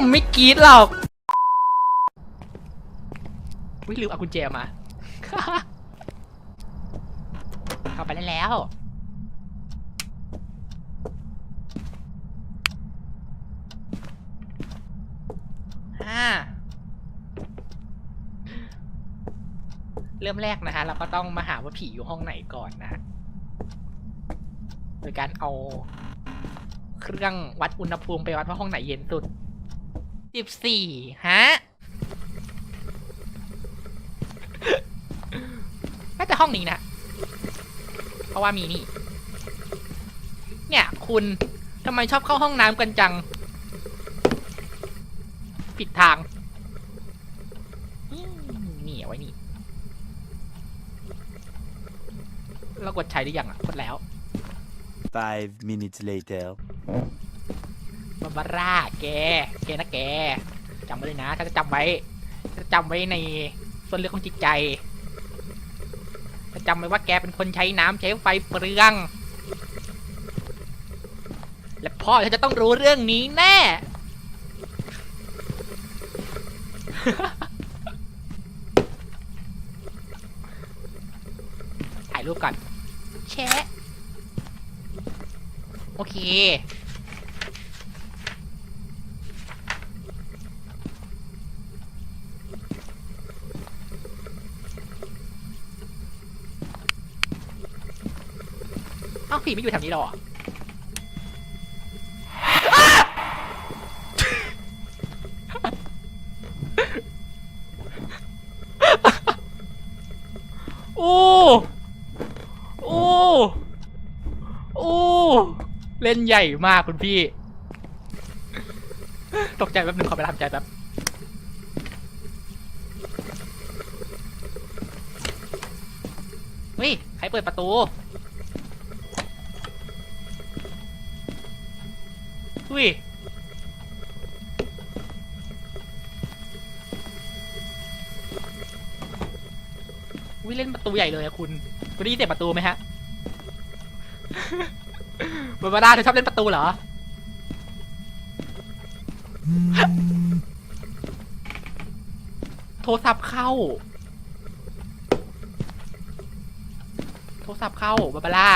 ผมไม่กรีดหรอกวิลืมเอากุญแจมา เข้าไปได้แล้วอ่าเริ่มแรกนะฮะ เราก็ต้องมาหาว่าผีอยู่ห้องไหนก่อนนะฮะโดยการเอาเครื่องวัดอุณหภูมิไปวัดว่าห้องไหนเย็นสุด สิบสี่ฮะน่าจะห้องนี้นะ เพราะว่ามีนี่ เนี่ย คุณทำไมชอบเข้าห้องน้ำกันจัง ผิดทาง นี่เอาไว้นี่ เรากดใช้หรือยังอะ กดแล้ว Five minutes later. บาบาร่าแกแกนะแกจำไว้เลยนะ ถ้าจะจำไว้ถ้าจะจำไว้ในส่วนลึกของจิตใจถ้าจำไว้ว่าแกเป็นคนใช้น้ำใช้ไฟเปลือง และพ่อฉันจะต้องรู้เรื่องนี้แน่ถ่ายรูปก่อนแชะโอเค เอ้าผีไม่อยู่แถวนี้หรอโอ้ โอ้ โอ้ เล่นใหญ่มากคุณพี่ ตกใจแป๊บนึงขอไปทำใจแป๊บเฮ้ย ใครเปิดประตู อุ้ยอุ้ยเล่นประตูใหญ่เลยอะคุณคุณได้ยินเสียงประตูไหมฮะบาบาร่าเธอชอบเล่นประตูเหรอโทรศัพท์เข้า โทรศัพท์เข้าบาบาร่า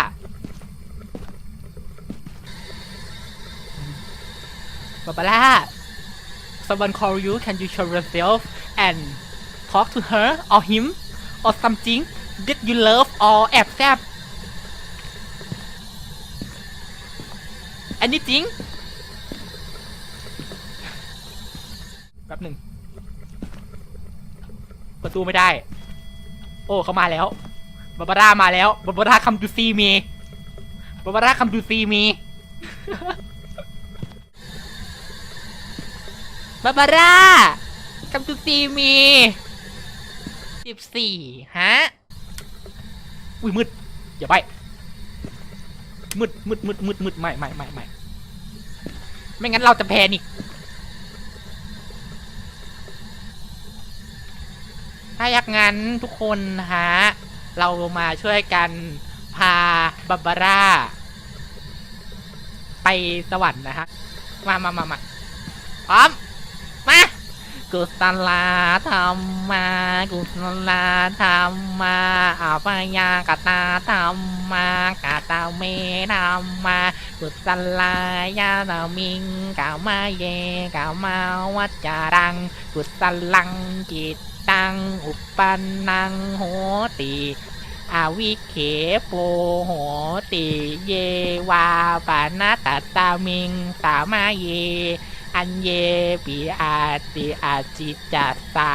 Barbara someone call you can you show yourself and talk to her or him or something that you love or แอบแซบ anything แป๊บหนึ่งประตูไม่ได้ โอ้เขามาแล้วบาบาร่ามาแล้วบาบาร่า come to see me บาบาร่า come to see me บาบาร่าคัมตูซีมีสิบสี่ฮะ อุ้ยมืด อย่าไป มืดมืดมืดมืดมืดไม่ไม่ไม่ไม่ไม่งั้นเราจะแพนิกถ้าอยากงั้นทุกคนฮะ เรามาช่วยกันพาบาบาร่า ไปสวรรค์นะฮะ มามามามาพร้อม กุศลธรรมากุศลธรรมาอาปยากตาธรรมากาตาเมธรรมากุศลายานามิงกามาเยกามาวัจจารัง กุศลังจิตตังอุปปันนังโหติอาวิเคโปโหติเยวาปานาตตามิงสามาเย อันเยปิอาติอาจิจัสสะ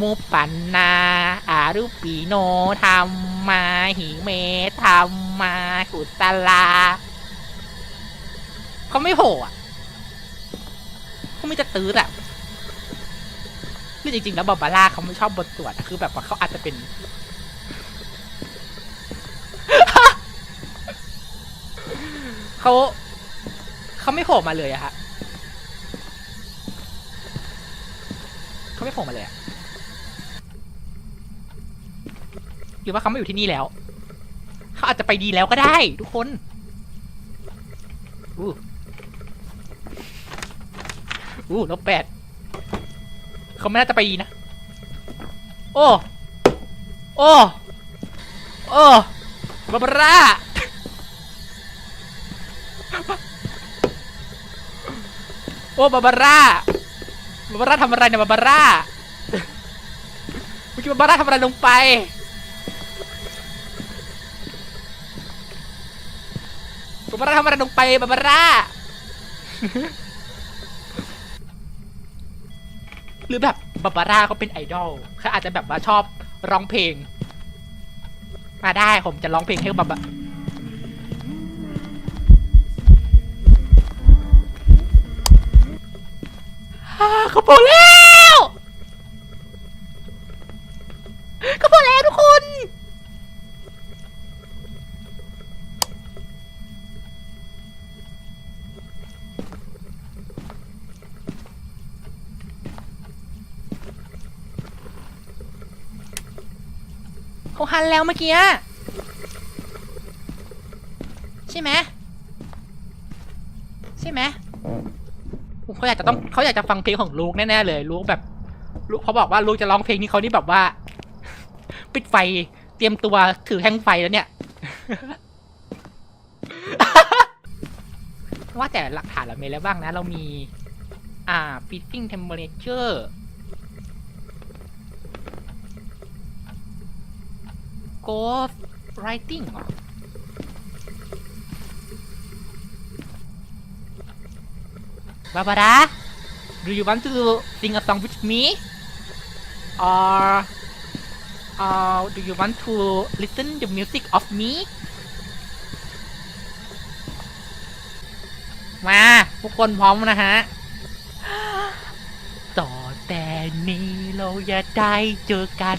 มุปปันนาอารุปิโนธรรมาหิเมธรรมากุตลาเขาไม่โผล่อะเขาไม่จะตื้ออะคือจริงๆ แล้วบาบาร่าเขาไม่ชอบบทสวดคือแบบว่าเขาอาจจะเป็น เขา เขาไม่โผล่มาเลยอะฮะ เขาไม่โผล่มาเลยอะหรือว่าเขาไม่อยู่ที่นี่แล้ว เขาอาจจะไปดีแล้วก็ได้ทุกคนอู้อู้ลบแปดเขาไม่น่าจะไปดีนะ โอ้ โอ้ โอ้บาบาร่าโอ้บาบาร่า บาบาร่าทำอะไรเนี่ยบาบาร่าเมื่อกี้บาบาร่าทำอะไรลงไป บาบาร่าทำอะไรลงไปบาบาร่า หรือแบบบาบาร่าเขาเป็นไอดอลเขาอาจจะแบบว่าชอบร้องเพลง มาได้ผมจะร้องเพลงให้บาบา เขาพอแล้วเขาพอแล้วทุกคนเขาหันแล้วเมื่อกี้ใช่ไหมใช่ไหม เขาอยากจะต้องเขาอยากจะฟังเพลงของลูกแน่ๆเลยลูกแบบลูกเขาบอกว่าลูกจะร้องเพลงนี้เขานี่แบบว่า ปิดไฟเตรียมตัวถือแท่งไฟแล้วเนี่ย ว่าแต่หลักฐานเรามีแล้วบ้างนะ เรามี อ่า fitting temperature ghost writing เหรอ Barbara do you want to sing a song with me or uh, do you want to listen the music of me มาทุกคนพร้อมนะฮะ ต่อแต่นี้เราอย่าได้เจอกัน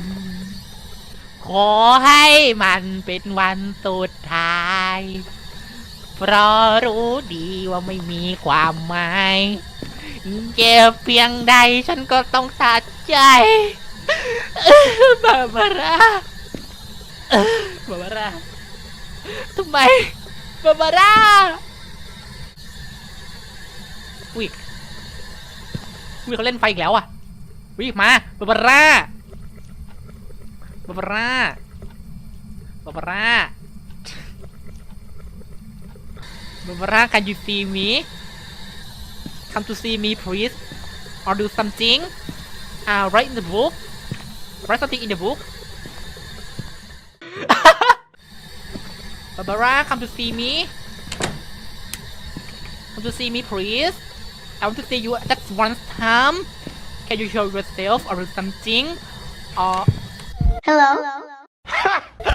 ขอให้มันเป็นวันสุดท้าย เพราะรู้ดีว่าไม่มีความหมายเจ็บเพียงใดฉันก็ต้องตัดใจบาบาร่าบาบาร่าทำไมบาบาร่าวิวิเขาเล่นไฟอีกแล้วอะวิมาบาบาร่าบาบาร่าบาบาร่า Barbara, can you see me? Come to see me, please. Or do something. Uh, write in the book. Write something in the book. Barbara, come to see me. Come to see me, please. I want to see you just one time. Can you show yourself or something? Or... Hello? Hello?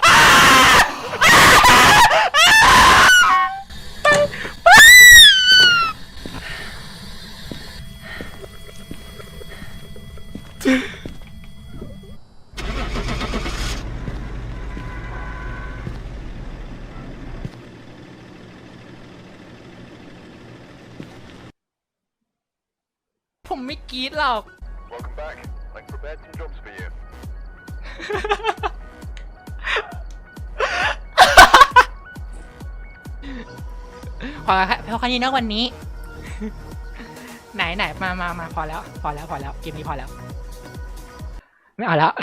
ผมไม่กรีดหรอก Welcome back. I've prepared some jobs for you. พอแล้วครับพอแค่นี้นะวันนี้ ไหนไหนมามามาพอแล้ว พอแล้วพอแล้วเกมนี้พอแล้ว ไม่เอาแล้ว